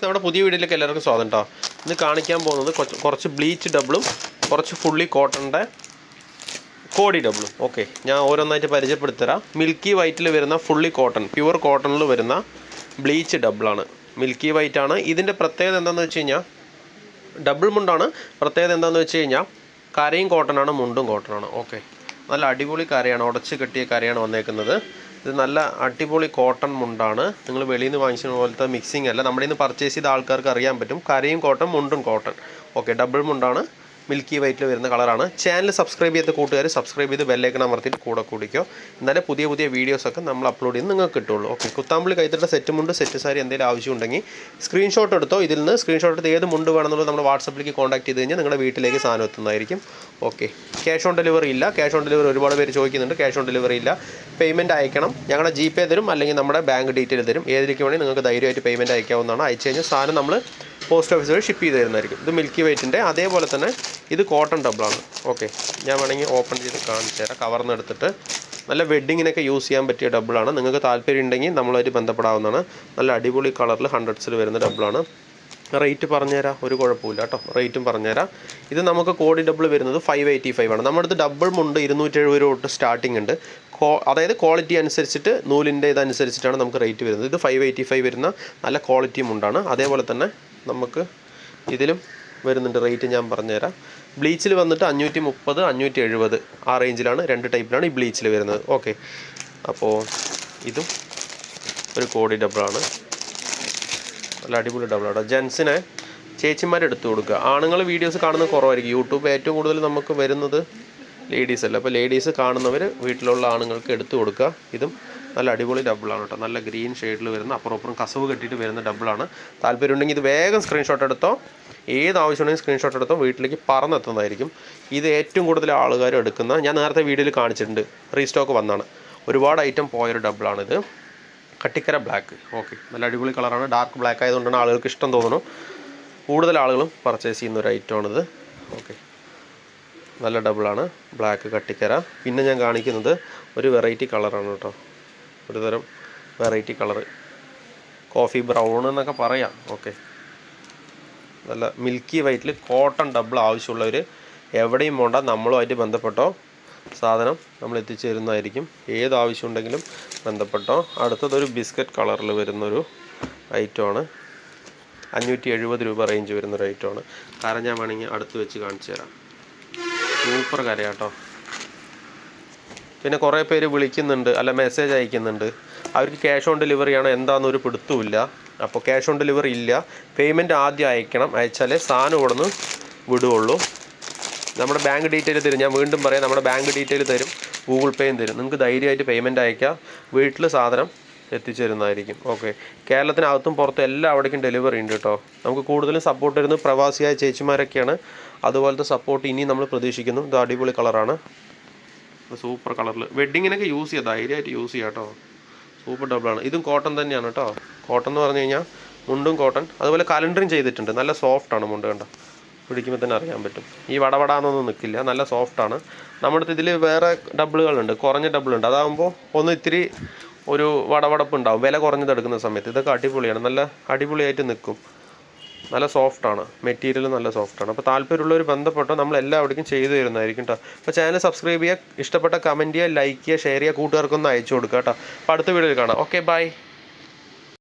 Guys നമ്മുടെ പുതിയ വീഡിയോയിലേക്ക് എല്ലാവർക്കും സ്വാഗതം കേട്ടോ ഇന്ന് കാണിക്കാൻ പോകുന്നത് കുറച്ച് ബ്ലീച്ച് ഡബിളും കുറച്ച് ഫുള്ളി കോട്ടണിന്റെ കോടി ഡബിളും. ഓക്കെ ഞാൻ ഓരോന്നായിട്ട് പരിചയപ്പെടുത്തരാം. മിൽക്കി വൈറ്റിൽ വരുന്ന ഫുള്ളി കോട്ടൺ പ്യുവർ കോട്ടണിൽ വരുന്ന ബ്ലീച്ച് ഡബിളാണ്. മിൽക്കി വൈറ്റ് ആണ് ഇതിന്റെ പ്രത്യേകത എന്താണെന്ന് വെച്ച് കഴിഞ്ഞാൽ ഡബിൾ മുണ്ടാണ്. പ്രത്യേകത എന്താണെന്ന് വെച്ച് കഴിഞ്ഞാൽ കരയും കോട്ടണാണ് മുണ്ടും കോട്ടണാണ്. ഓക്കെ നല്ല അടിപൊളി കരയാണ് ഉടച്ച് കെട്ടിയ കരയാണ് വന്നേക്കുന്നത്. ഇത് നല്ല അടിപൊളി കോട്ടൺ മുണ്ടാണ്. നിങ്ങൾ വെളിയിൽ നിന്ന് വാങ്ങിച്ച പോലത്തെ മിക്സിംഗ് അല്ല. നമ്മുടെ ഇന്ന് പർച്ചേസ് ചെയ്ത ആൾക്കാർക്ക് അറിയാൻ പറ്റും. കരയും കോട്ടൺ മുണ്ടും കോട്ടൺ. ഓക്കെ ഡബിൾ മുണ്ടാണ്. മിൽക്കി വൈറ്റിൽ വരുന്ന കളറാണ്. ചാനൽ സബ്സ്ക്രൈബ് ചെയ്ത കൂട്ടുകാർ സബ്സ്ക്രൈബ് ചെയ്ത് ബെല്ലൈക്കൺ അമർത്തിയിട്ട് കൂടെ കൂടിക്കോ. എന്നാലേ പുതിയ പുതിയ വീഡിയോസൊക്കെ നമ്മൾ അപ്ലോഡ് ചെയ്ത് നിങ്ങൾക്ക് കിട്ടുള്ളൂ. ഓക്കെ കുത്താമ്പളി കൈത്തട്ട സെറ്റ് മുണ്ട് സെറ്റ് സാരി എന്തെങ്കിലും ആവശ്യമുണ്ടെങ്കിൽ സ്ക്രീൻഷോട്ട് എടുത്തോ. ഇതിൽ നിന്ന് സ്ക്രീൻഷോട്ട് എടുത്ത് ഏത് മുണ്ട് വേണമെന്നുള്ളത് നമ്മൾ വാട്സപ്പിലേക്ക് കോൺടാക്ട് ചെയ്ത് കഴിഞ്ഞാൽ നിങ്ങളുടെ വീട്ടിലേക്ക് സാധനം എത്തുന്നതായിരിക്കും. ഓക്കെ ക്യാഷ് ഓൺ ഡെലിവറി ഇല്ല. ക്യാഷ് ഓൺ ഡെലിവറി ഒരുപാട് പേര് ചോദിക്കുന്നുണ്ട്. ക്യാഷ് ഓൺ ഡെലിവറി ഇല്ല. പേയ്മെന്റ് അയക്കണം. ഞങ്ങളുടെ ജി പേ തരും. അല്ലെങ്കിൽ നമ്മുടെ ബാങ്ക് ഡീറ്റെയിൽ തരും. ഏതിലേക്ക് വേണമെങ്കിൽ നിങ്ങൾക്ക് ധൈര്യമായിട്ട് പേയ്മെന്റ് അയക്കാവുന്നതാണ്. അയച്ചു കഴിഞ്ഞാൽ സാധനം നമ്മൾ പോസ്റ്റ് ഓഫീസ് വഴി ഷിപ്പ് ചെയ്ത് തരുന്നതായിരിക്കും ഇത് മിൽക്കി വൈറ്റിന്റെ അതേപോലെ തന്നെ ഇത് കോട്ടൺ ഡബിളാണ് ഓക്കെ ഞാൻ വേണമെങ്കിൽ ഓപ്പൺ ചെയ്ത് കാണിച്ചു തരാം. കവർന്ന് എടുത്തിട്ട്. നല്ല വെഡ്ഡിങ്ങിനൊക്കെ യൂസ് ചെയ്യാൻ പറ്റിയ ഡബിളാണ് നിങ്ങൾക്ക് താല്പര്യം ഉണ്ടെങ്കിൽ നമ്മളുമായിട്ട് ബന്ധപ്പെടാവുന്നതാണ്. നല്ല അടിപൊളി കളറിൽ ഹൺഡ്രഡ്സിൽ വരുന്ന ഡബിളാണ് റേറ്റ് പറഞ്ഞുതരാം. ഒരു കുഴപ്പമില്ല കേട്ടോ. റേറ്റും പറഞ്ഞുതരാം. ഇത് നമുക്ക് കോടി ഡബിൾ വരുന്നത് ഫൈവ് എയ്റ്റി ഫൈവ് ആണ്. നമ്മുടെ അടുത്ത് ഡബിൾ മുണ്ട് ഇരുന്നൂറ്റി എഴുപത് രൂപ തൊട്ട് സ്റ്റാർട്ടിംഗ് ഉണ്ട്. അതായത് ക്വാളിറ്റി അനുസരിച്ചിട്ട് നൂലിന്റെ ഇതനുസരിച്ചിട്ടാണ് നമുക്ക് റേറ്റ് വരുന്നത്. ഇത് ഫൈവ് എയ്റ്റി ഫൈവ് വരുന്ന നല്ല ക്വാളിറ്റി മുണ്ടാണ്. അതേപോലെ തന്നെ നമുക്ക് ഇതിലും വരുന്നുണ്ട്. റേറ്റ് ഞാൻ പറഞ്ഞുതരാം. ബ്ലീച്ചിൽ വന്നിട്ട് അഞ്ഞൂറ്റി മുപ്പത് അഞ്ഞൂറ്റി എഴുപത് ആ റേഞ്ചിലാണ്. രണ്ട് ടൈപ്പിലാണ് ഈ ബ്ലീച്ചിൽ വരുന്നത്. ഓക്കെ. അപ്പോൾ ഇതും ഒരു കോടി ഡബിളാണ്. നല്ല അടിപൊളി ഡബിളാണ്. ജെൻസിനെ ചേച്ചിമാർ എടുത്തു കൊടുക്കുക. ആണുങ്ങൾ വീഡിയോസ് കാണുന്നത് കുറവായിരിക്കും. യൂട്യൂബ് ഏറ്റവും കൂടുതൽ നമുക്ക് വരുന്നത് ലേഡീസ് അല്ല അപ്പോൾ ലേഡീസ് കാണുന്നവർ വീട്ടിലുള്ള ആണുങ്ങൾക്ക് എടുത്തു കൊടുക്കുക. ഇതും നല്ല അടിപൊളി ഡബിളാണ് കേട്ടോ നല്ല ഗ്രീൻ ഷെയ്ഡിൽ വരുന്ന അപ്പുറം അപ്പുറം കസവ് കെട്ടിയിട്ട് വരുന്ന ഡബിളാണ് താല്പര്യം ഉണ്ടെങ്കിൽ ഇത് വേഗം സ്ക്രീൻഷോട്ട് എടുത്തോ. ഏത് ആവശ്യമുണ്ടെങ്കിൽ സ്ക്രീൻഷോട്ട് എടുത്തോ. വീട്ടിലേക്ക് പറന്നെത്തുന്നതായിരിക്കും. ഇത് ഏറ്റവും കൂടുതൽ ആൾക്കാർ എടുക്കുന്ന ഞാൻ നേരത്തെ വീഡിയോയിൽ കാണിച്ചിട്ടുണ്ട്. റീസ്റ്റോക്ക് വന്നാണ്. ഒരുപാട് ഐറ്റം പോയൊരു ഡബിളാണിത് കട്ടിക്കര ബ്ലാക്ക് ഓക്കെ നല്ല അടിപൊളി കളറാണ് ഡാർക്ക് ബ്ലാക്ക് ആയതുകൊണ്ടാണ് ആളുകൾക്ക് ഇഷ്ടം തോന്നുന്നു. കൂടുതൽ ആളുകളും പർച്ചേസ് ചെയ്യുന്ന ഒരു ഐറ്റമാണിത് ഓക്കെ നല്ല ഡബിളാണ് ബ്ലാക്ക് കട്ടിക്കര. പിന്നെ ഞാൻ കാണിക്കുന്നത് ഒരു വെറൈറ്റി കളറാണ് കേട്ടോ ഒരു തരം വെറൈറ്റി കളറ് കോഫി ബ്രൗൺ എന്നൊക്കെ പറയാം. ഓക്കെ നല്ല മിൽക്കി വൈറ്റിൽ കോട്ടൺ ഡബിൾ ആവശ്യമുള്ളവർ എവിടെയും പോണ്ട. നമ്മളുമായിട്ട് ബന്ധപ്പെട്ടോ? സാധനം നമ്മൾ എത്തിച്ചു തരുന്നതായിരിക്കും ഏത് ആവശ്യമുണ്ടെങ്കിലും ബന്ധപ്പെട്ടോ? അടുത്തതൊരു ബിസ്ക്കറ്റ് കളറിൽ വരുന്നൊരു ഐറ്റമാണ് അഞ്ഞൂറ്റി എഴുപത് രൂപ റേഞ്ച് വരുന്നൊരു ഐറ്റമാണ് ആണ്. ഞാൻ വേണമെങ്കിൽ അടുത്ത് വെച്ച് കാണിച്ചു തരാം സൂപ്പർ കരയാട്ടോ. പിന്നെ കുറേ പേര് വിളിക്കുന്നുണ്ട് അല്ല മെസ്സേജ് അയക്കുന്നുണ്ട്. അവർക്ക് ക്യാഷ് ഓൺ ഡെലിവറി ആണോ എന്താണെന്നൊരു പിടുത്തുമില്ല അപ്പോൾ ക്യാഷ് ഓൺ ഡെലിവറി ഇല്ല. പേയ്മെന്റ് ആദ്യം അയക്കണം. അയച്ചാലേ സാധനം ഇവിടെ നിന്ന് വിടുകയുള്ളൂ നമ്മുടെ ബാങ്ക് ഡീറ്റെയിൽ തരും. ഞാൻ വീണ്ടും പറയാം നമ്മുടെ ബാങ്ക് ഡീറ്റെയിൽ തരും. ഗൂഗിൾ പേയും തരും. നിങ്ങൾക്ക് ധൈര്യമായിട്ട് പേയ്മെന്റ് അയക്കാം. വീട്ടിൽ സാധനം എത്തിച്ചു തരുന്നതായിരിക്കും ഓക്കെ കേരളത്തിനകത്തും പുറത്തും എല്ലാ അവിടേക്കും ഡെലിവറി ഉണ്ട് കേട്ടോ. നമുക്ക് കൂടുതലും സപ്പോർട്ട് തരുന്നത് പ്രവാസിയായ ചേച്ചിമാരൊക്കെയാണ്. അതുപോലത്തെ സപ്പോർട്ട് ഇനി നമ്മൾ പ്രതീക്ഷിക്കുന്നു. ഇത് അടിപൊളി കളറാണ് സൂപ്പർ കളറിൽ വെഡ്ഡിങ്ങിനൊക്കെ യൂസ് ചെയ്യാം ധൈര്യമായിട്ട് യൂസ് ചെയ്യാം കേട്ടോ സൂപ്പർ ഡബിളാണ് ഇതും കോട്ടൺ തന്നെയാണ് കേട്ടോ കോട്ടൺ എന്ന് പറഞ്ഞു കഴിഞ്ഞാൽ മുണ്ടും കോട്ടൺ അതുപോലെ കലണ്ടറും ചെയ്തിട്ടുണ്ട്. നല്ല സോഫ്റ്റ് ആണ് മുണ്ട് കണ്ടോ? പിടിക്കുമ്പോൾ തന്നെ അറിയാൻ പറ്റും. ഈ വടവടാന്നൊന്നും നിൽക്കില്ല നല്ല സോഫ്റ്റ് ആണ്. നമ്മുടെ ഇതിൽ വേറെ ഡബിളുകളുണ്ട് കുറഞ്ഞ ഡബിളുണ്ട് അതാകുമ്പോൾ ഒന്ന് ഇത്തിരി ഒരു വടവടപ്പ് ഉണ്ടാവും വില കുറഞ്ഞത് എടുക്കുന്ന സമയത്ത്. ഇതൊക്കെ അടിപൊളിയാണ്. നല്ല അടിപൊളിയായിട്ട് നിൽക്കും നല്ല സോഫ്റ്റാണ് മെറ്റീരിയൽ നല്ല സോഫ്റ്റാണ് അപ്പോൾ താല്പര്യമുള്ളവർ ബന്ധപ്പെട്ടോ നമ്മൾ എല്ലാവിടേക്കും ചെയ്തു തരുന്നതായിരിക്കും കേട്ടോ അപ്പോൾ ചാനൽ സബ്സ്ക്രൈബ് ചെയ്യുക ഇഷ്ടപ്പെട്ട കമന്റ് ചെയ്യുക ലൈക്ക് ചെയ്യുക ഷെയർ ചെയ്യുക കൂട്ടുകാർക്കൊന്ന് അയച്ചു കൊടുക്കുക കേട്ടോ അപ്പോൾ അടുത്ത വീഡിയോയിൽ കാണാം. Okay bye